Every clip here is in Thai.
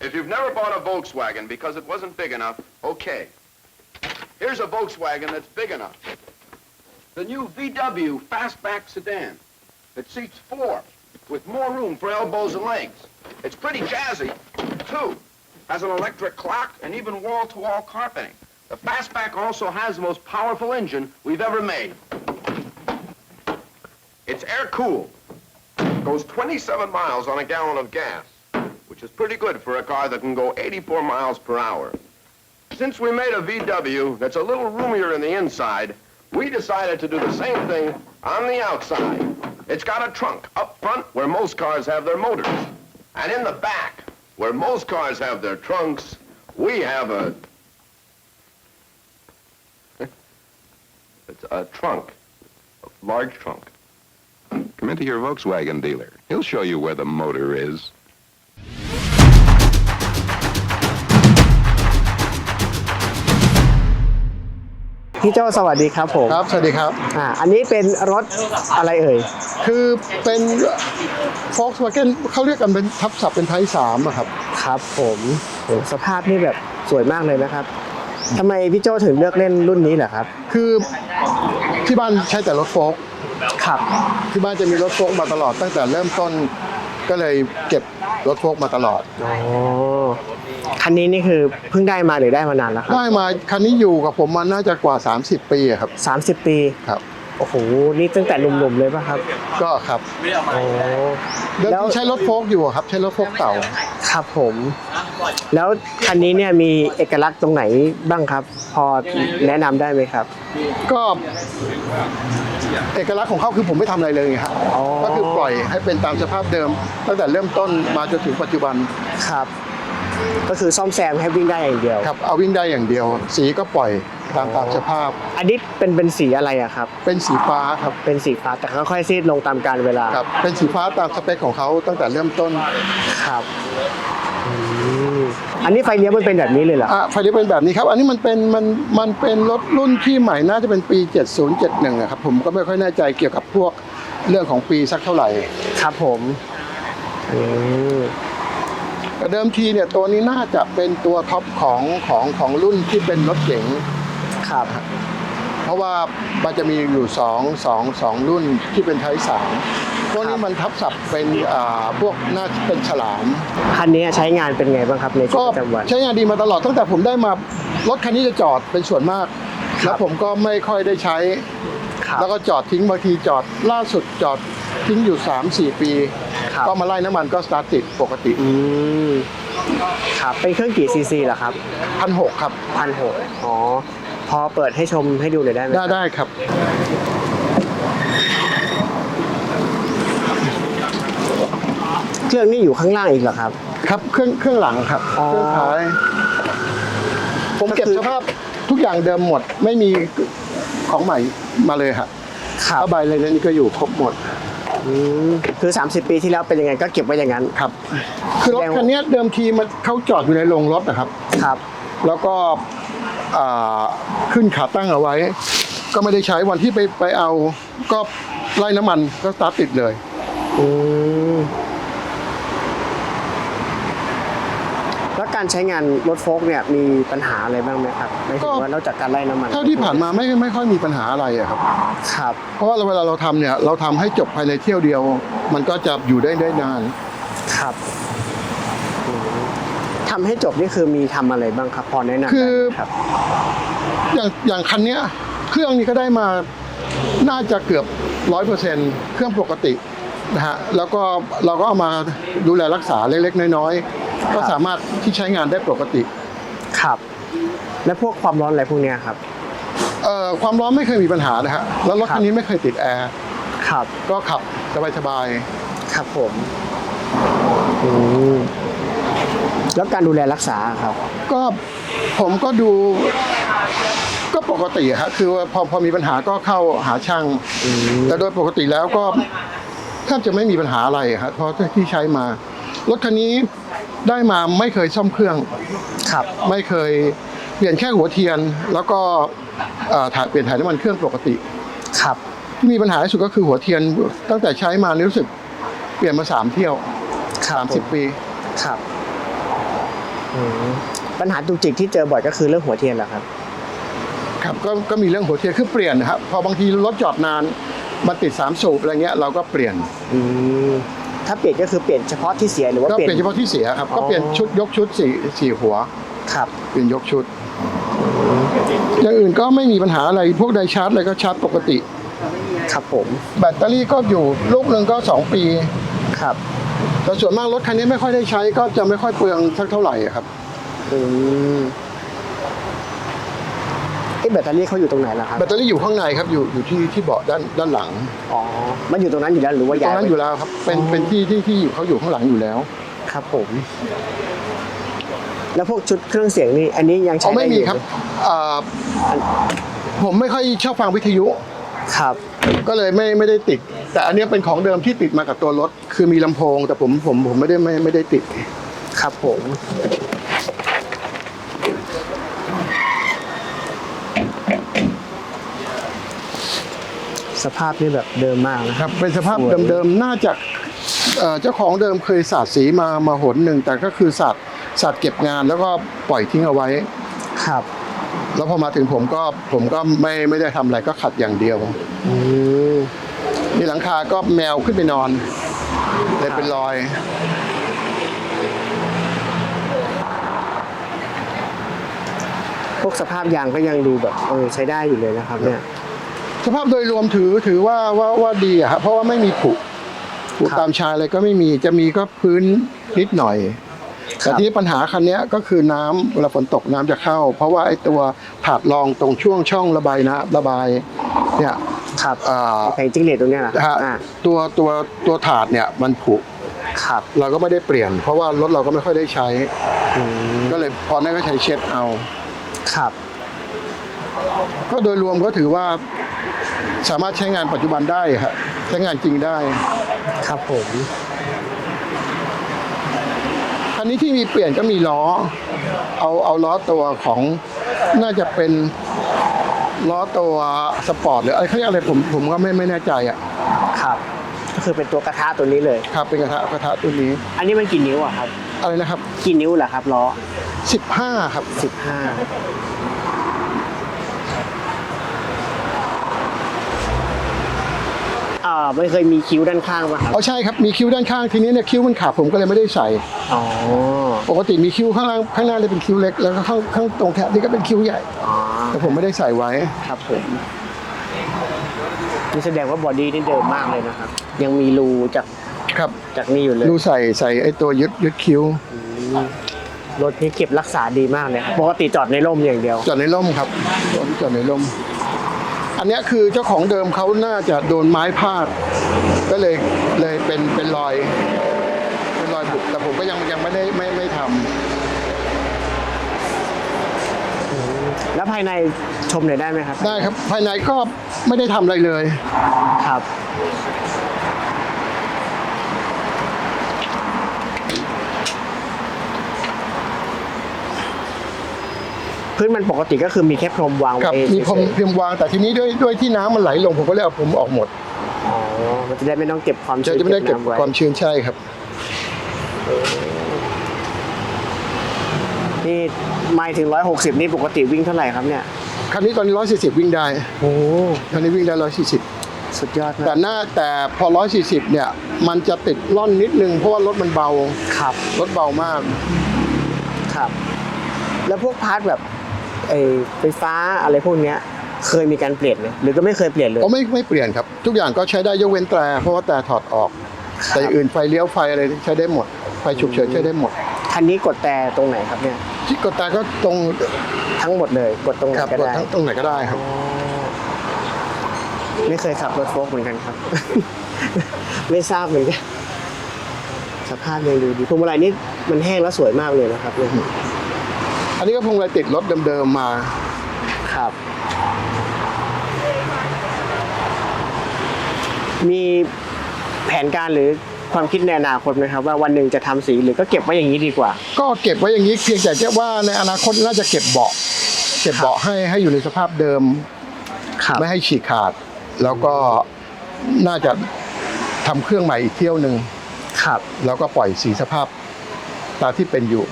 If you've never bought a Volkswagen because it wasn't big enough, okay. Here's a Volkswagen that's big enough. The new VW fastback sedan. It seats four, with more room for elbows and legs. It's pretty jazzy, too. Has an electric clock and even wall-to-wall carpeting. The fastback also has the most powerful engine we've ever made. It's air-cooled. Goes 27 miles on a gallon of gas, which is pretty good for a car that can go 84 miles per hour. Since we made a VW that's a little roomier in the inside, we decided to do the same thing on the outside. It's got a trunk up front where most cars have their motors. And in the back, where most cars have their trunks, we have a... it's a trunk. A large trunk. Come into your Volkswagen dealer. He'll show you where the motor is. พี่โจสวัสดีครับผมครับ สวัสดีครับ อ่า อันนี้เป็นรถอะไรเอ่ย คือเป็น Volkswagen เขาเรียกกันเป็นทับศัพท์เป็นไทป์สามอะครับ ครับผมโหสภาพนี่แบบสวยมากเลยนะครับทำไมพี่โจถึงเลือกเล่นรุ่นนี้เหรอครับ คือที่บ้านใช้แต่รถโฟล์กครับ ที่บ้านจะมีรถโฟล์กมาตลอดตั้งแต่เริ่มต้น ก็เลยเก็บรถโฟล์กมาตลอด อ๋อคันนี้นี่คือเพิ่งได้มาหรือได้มานานแล้วครัได้มาคันนี้อยู่กับผมมาน่าจะกว่า 30 ปีอะครับ บ 30 ปี ครับ โอ้โห นี่ตั้งแต่หนุ่มๆเลยป่ะครับ ก็ครับโอ้ เดิมแล้วทีใช้รถโฟล์กอยู่อะครับ ใช้รถโฟล์กเก่า ครับผม แล้วคันนี้เนี่ยมีเอกลักษณ์ตรงไหนบ้างครับ พอแนะนำได้ไหมครับ ก็เอกลักษณ์ของเขาคือผมไม่ทำอะไรเลยไงครับอ๋อ ก็คือปล่อยให้เป็นตามสภาพเดิม ตั้งแต่เริ่มต้นมาจนถึงปัจจุบัน ครับ ก็คือซ่อมแซมให้วิ่งได้อย่างเดียว ครับเอาวิ่งได้อย่างเดียว สีก็ปล่อยตามตามสภาพ อันนี้เป็นเป็นสีอะไรอะครับ เป็นสีฟ้าครับ เป็นสีฟ้าแต่ค่อยๆซีดลงตามกาลเวลา ครับ เป็นสีฟ้าตามสเปคของเขาตั้งแต่เริ่มต้น ครับอืมอันนี้ไฟเลี้ยวมันเป็นแบบนี้เลยเหรออะไฟเลี้ยวเป็นแบบนี้ครับ อันนี้มันเป็นมันมันเป็นรถรุ่นที่ใหม่น่าจะเป็นปี 7071นะครับผมก็ไม่ค่อยแน่ใจเกี่ยวกับพวกเรื่องของปีสักเท่าไหร่ ครับผมอืมแต่ เดิมทีเนี่ยตัวนี้น่าจะเป็นตัวท็อปของของของรุ่นที่เป็นรถเก๋งครับ เพราะว่ามันจะมีอยู่สองสองสองรุ่นที่เป็นไทป์สามพวกนี้มันทับศัพท์เป็นอ่าพวกน่าจะเป็นฉลาม คันนี้ใช้งานเป็นไงบ้างครับในชีก็วิตประจำวัน ใช้งานดีมาตลอดตั้งแต่ผมได้มารถคันนี้จะจอดเป็นส่วนมาก ครับ แล้วผมก็ไม่ค่อยได้ใช้ ครับแล้วก็จอดทิ้งบางทีจอดล่าสุดจอด ทิ้งอยู่ 3-4 ปี ครับ ก็มาไล่น้ำมันก็สตาร์ทติดปกติอืมครับเป็นเครื่องกี่ซีซีล่ะครับพันหกครับ พันหกอ๋อ พอเปิดให้ชมให้ดูหน่อยได้ไหมได้ได้ครับ เครื่องนี่อยู่ข้างล่างอีกเหรอครับ ครับเครื่องเครื่องหลังครับ อ๋อเครื่องท้าย ผมเก็บก็คือ สภาพทุกอย่างเดิมหมด ไม่มีของใหม่มาเลยครับครับผ้าใบอะไรนี่ก็อยู่ครบหมด อืมคือ 30 ปีที่แล้วเป็นยังไงก็เก็บไว้อย่างนั้นครับ คือรถแสดงว่าคันนี้เดิมทีมันเขาจอดอยู่ในโรงรถนะครับ ครับ แล้วก็อ่าขึ้นขาตั้งเอาไว้ ก็ไม่ได้ใช้วันที่ไปไปเอา ก็ไล่น้ำมันก็สตาร์ทติดเลย อืมแล้ว การใช้งานรถโฟล์กเนี่ยมีปัญหาอะไรบ้างไหมครับไม่ถึงว่านอกจากการไล่น้ำมันเท่าที่ผ่านมาไม่ไม่ค่อยมีปัญหาอะไรอะครับ ครับ เพราะว่าเวลาเราทำเนี่ยเราทำให้จบภายในเที่ยวเดียว มันก็จะอยู่ได้ได้นาน ครับอืมทำให้จบนี่คือมีทำอะไรบ้างครับ พอแนะนำได้ไหมคือ ครับ อย่างอย่างคันเนี้ยเครื่องนี้ก็ได้มาน่าจะเกือบร้อยเปอร์เซ็นเครื่องปกตินะฮะแล้วก็เราก็เอามาดูแลรักษาเล็กๆ น้อยๆ ก็สามารถที่ใช้งานได้ปกติ ครับ และพวกความร้อนอะไรพวกเนี้ยครับ เอ่อความร้อนไม่เคยมีปัญหานะฮะแล้วรถครับคันนี้ไม่เคยติดแอร์ครับ ก็ขับสบายครับผมอืมแล้วการดูแลรักษาครับๆก็ผมก็ดู ก็ปกติอะฮะคือว่าพอพอมีปัญหาก็เข้าหาช่าง แต่โดยปกติแล้วก็แทบจะไม่มีปัญหาอะไรอะฮะเพราะที่ใช้มา รถคันนี้ ได้มาไม่เคยซ่อมเครื่อง ครับ ไม่เคยเปลี่ยนแค่หัวเทียน แล้วก็เอ่อถ่ายเปลี่ยนถ่ายน้ำมันเครื่องปกติ ครับ ที่มีปัญหาที่สุดก็คือหัวเทียนตั้งแต่ใช้มานี่รู้สึกเปลี่ยนมาสามเที่ยวครับ สามสิบผมปีครับอืมปัญหาจุกจิกที่เจอบ่อยก็คือเรื่องหัวเทียนแหละครับ ครับก็ก็มีเรื่องหัวเทียนคือเปลี่ยนนะครับพอบางทีรถจอดนานมันติดสามสูบอะไรเงี้ยเราก็เปลี่ยน อืม ถ้าเปลี่ยนก็คือเปลี่ยนเฉพาะที่เสียหรือว่าก็เปลี่ยน เปลี่ยนเฉพาะที่เสียครับอ๋อก็เปลี่ยนชุดยกชุดสี่สี่หัว ครับ เปลี่ยนยกชุด อย่างอื่นก็ไม่มีปัญหาอะไรพวกไดชาร์จอะไรก็ชาร์จปกติ ครับผม แบตเตอรี่ก็อยู่ลูกหนึ่งก็สองปี ครับแต่ส่วนมากรถคันนี้ไม่ค่อยได้ใช้ก็จะไม่ค่อยเปลืองสักเท่าไหร่ครับ อืมไอ้ แบตเตอรี่เขาอยู่ตรงไหนล่ะครับแบตเตอรี่อยู่ข้างในครับอยู่อยู่ที่ที่เบาะด้านด้านหลังอ๋อมันอยู่ตรงนั้นอยู่แล้วหรือว่าตรย้ายงนั้นไปอยู่แล้วครับ เป็นอ๋อเป็นที่ที่ที่อยู่เขาอยู่ข้างหลังอยู่แล้วครับผม แล้วพวกชุดเครื่องเสียงนี่อันนี้ยังใช้เขาได้ไม่อมียู่ครับอ่าผมไม่ค่อยชอบฟังวิทยุ ครับ ก็เลยไม่ไม่ได้ติด แต่อันเนี้ยเป็นของเดิมที่ติดมากับตัวรถ คือมีลำโพง แต่ผมผมผมไม่ได้ไม่ไม่ได้ติด ครับผม สภาพนี่แบบเดิมมากนะครับเป็นสภาพสวย เดิมๆ น่าจะเอ่อเจ้าของเดิมเคยสาดสีมามาหนหนึ่ง แต่ก็คือสาดสาดเก็บงานแล้วก็ปล่อยทิ้งเอาไว้ ครับแล้วพอมาถึงผมก็ผมก็ไม่ไม่ได้ทำอะไรก็ขัดอย่างเดียวอืมมีหลังคาก็แมวขึ้นไปนอนเลยเป็นรอย พวกสภาพยางก็ยังดูแบบเออใช้ได้อยู่เลยนะครับเนี่ย สภาพโดยรวมถือถือว่าว่าว่าดีอะครับเพราะว่าไม่มีผุผุครับตามชายอะไรก็ไม่มีจะมีก็พื้นนิดหน่อยครัแต่บที่ปัญหาคันเนี้ยก็คือน้ำเวลาฝนตกน้ำจะเข้า เพราะว่าไอ้ตัวถาดรองตรงช่วงช่องระบายนะระบายเนี่ยครับอ่าแผงจิ้งเหลนตรงเนี้ยนะฮะอ่าตัวตัวตัวถาดเนี่ยมันผุครับเราก็ไม่ได้เปลี่ยน เพราะว่ารถเราก็ไม่ค่อยได้ใช้อืมก็เลยพอนั้นก็ใช้เช็ดเอาครับ ก็โดยรวมก็ถือว่า สามารถใช้งานปัจจุบันได้ครับใช้งานจริงได้ ครับผมคันนี้ที่มีเปลี่ยนก็มีล้อ เอาเอาล้อตัวของน่าจะเป็นล้อตัวสปอร์ตหรืออะไรเขาเรียกอะไรผมผมก็ไม่ไม่แน่ใจอะครับ ก็คือเป็นตัวกระทะตัวนี้เลย ครับเป็นกระทะกระทะตัวนี้ อันนี้มันกี่นิ้วอะครับ อะไรนะครับกี่นิ้วเหรอครับล้อสิบห้าครับสิบห้า ไม่เคยมีคิ้วด้านข้างป่ะครับเอาใช่ครับมีคิ้วด้านข้างทีนี้เนี่ยคิ้วมันขาดผมก็เลยไม่ได้ใส่อ๋อปกติมีคิ้วข้างล่างข้างหน้าเลยเป็นคิ้วเล็กแล้วก็ข้างข้างตรงแคปนี่ก็เป็นคิ้วใหญ่อ๋อแต่ผมไม่ได้ใส่ไว้ครับผมนี่แสดงว่าบอดี้นี่เดิมมากเลยนะครับ ยังมีรูจากครับจากนี่อยู่เลยดูใส่ใส่ไอ้ตัวยึดยึดคิ้วรถนี่เก็บรักษาดีมากเลยครับปกติจอดในร่มอย่างเดียว จอดในร่มครับรถจอดในร่ม อันเนี้ยคือเจ้าของเดิมเขาน่าจะโดนไม้พาด ก็เลยเลยเป็นเป็นรอย เป็นรอยบุบแต่ผมก็ยังยังไม่ได้ไม่ไม่ทำแล้วภายในชมหน่อยได้ไหมครับได้ครับภายในก็ไม่ได้ทำอะไรเลย ครับ พื้นมันปกติก็คือมีแค่พรมวางครับไว้มีผมเฉยเพียมวางแต่ทีนี้ด้วยด้วยที่น้ำมันไหลลงผมก็เลยเอาผมออกหมดๆอ๋อมันจะได้ไม่ต้องเก็บความจะชื้นจะไม่ได้เก็บน้ำไว้ ความชื้นใช่ครับ นี่ไม่ถึง 160 นี่ปกติวิ่งเท่าไหร่ครับเนี่ยคันนี้ตอนนี้ร้อยสี่สิบวิ่งได้โอ้คันนี้วิ่งได้ร้อยสี่สิบสุดยอดแต่มากหน้าแต่พอร้อยสี่สิบเนี่ย มันจะติดล่อนนิดนึงเพราะว่ารถมันเบา ครับรถเบามาก ครับ แล้วพวกพาร์ทแบบ ไอไฟฟ้าอะไรพวกเนี้ยเคยมีการเปลี่ยนไหมหรือก็ไม่เคยเปลี่ยนเลยโอ้ไม่ไม่เปลี่ยนครับ ทุกอย่างก็ใช้ได้ยกเว้นแตรเพราะว่าแตรถอดออก แต่อย่างอื่นไฟเลี้ยวไฟอะไรใช้ได้หมด ไฟฉุกเฉินใช้ได้หมด คันนี้กดแต่ตรงไหนครับเนี่ยที่กดแตรก็ตรงทั้งหมดเลยกดตรงไหนครับก็กดได้ทั้งตรงไหนก็ได้ครับ ไม่เคยขับรถโฟล์กเหมือนกันครับ ไม่ทราบเหมือนกันสภาพยังดูดีพวงมาลัยนี่มันแห้งแล้วสวยมากเลยนะครับเนี่ย อันนี้ก็พวงมาลัยติดรถเดิมๆมา ครับ มีแผนการหรือความคิดในอนาคตไหมครับ ว่าวันหนึ่งจะทำสีหรือก็เก็บไว้อย่างนี้ดีกว่า ก็เก็บไว้อย่างนี้เพียงแต่ว่าในอนาคตน่าจะเก็บเบาะเก็บเบาะให้ให้อยู่ในสภาพเดิม ครับ ไม่ให้ฉีกขาด แล้วก็น่าจะทำเครื่องใหม่อีกเที่ยวหนึ่ง ครับ แล้วก็ปล่อยสีสภาพตามที่เป็นอยู่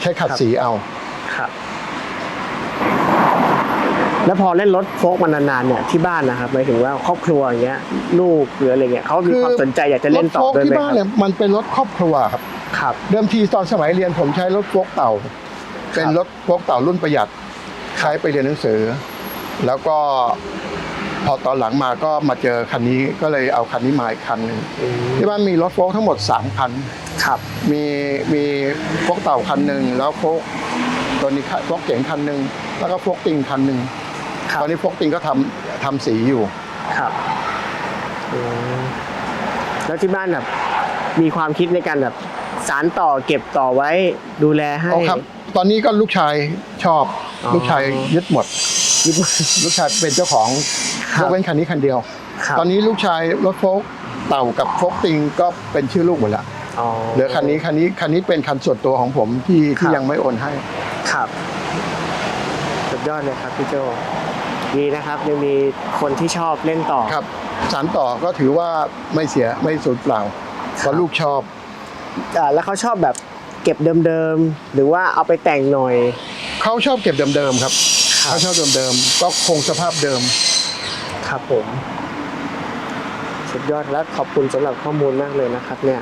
ใช้ขัดครับสีเอา ครับ แล้วพอเล่นรถโฟล์กมานานๆเนี่ยที่บ้านนะครับหมายถึงว่าครอบครัวอย่างเงี้ย ลูกหรืออะไรเงี้ยเขามีความสนใจอยากจะเล่นต่อรถโฟล์กด้วยที่ไหมบ้านคเนี่รับยมันเป็นรถครอบครัวครับ ครับ เดิมทีตอนสมัยเรียนผมใช้รถโฟล์กเต่า เป็นรถโฟล์กเต่ารุ่นประหยัดใช้ไปเรียนหนังสือ แล้วก็พอตอนหลังมาก็มาเจอคันนี้ก็เลยเอาคันนี้มาอีกคันหนึ่งอืมที่บ้านมีรถโฟล์กทั้งหมด3คันครับ มีมีโฟล์กเต่าคันหนึ่งแล้วโฟล์ก ตัวนี้โฟล์กเก๋งคันหนึ่งแล้วก็โฟล์กติงคันหนึ่งครับ ตอนนี้โฟล์กติงก็ทำทำสีอยู่ ครับอืมแล้วที่บ้านแบบมีความคิดในการแบบสารต่อเก็บต่อไว้ดูแลให้ อ๋อครับ ตอนนี้ก็ลูกชายชอบอ๋อ ลูกชายยึดหมด ยึด ลูกชายเป็นเจ้าของครัยบ กเว้นคันนี้คันเดียว ครับตอนนี้ลูกชายรถโฟล์กเต่ากับโฟล์กติงก็เป็นชื่อลูกหมดละอ๋อ เหลือคันนี้คันนี้คันนี้เป็นคันส่วนตัวของผมที่ที่ครับ ยังไม่โอนให้ ครับสุดยอดเลยครับพี่โจดีนะครับยังมีคนที่ชอบเล่นต่อ ครับสารต่อก็ถือว่าไม่เสียไม่สูญเปล่าเพราะลูกชอบ อ่าแล้วเขาชอบแบบเก็บเดิมๆ หรือว่าเอาไปแต่งหน่อย เขาชอบเก็บเดิมๆครับครับ เขาชอบเดิมๆก็คงสภาพเดิม ครับผม สุดยอดและขอบคุณสำหรับข้อมูลมากเลยนะครับ เนี่ย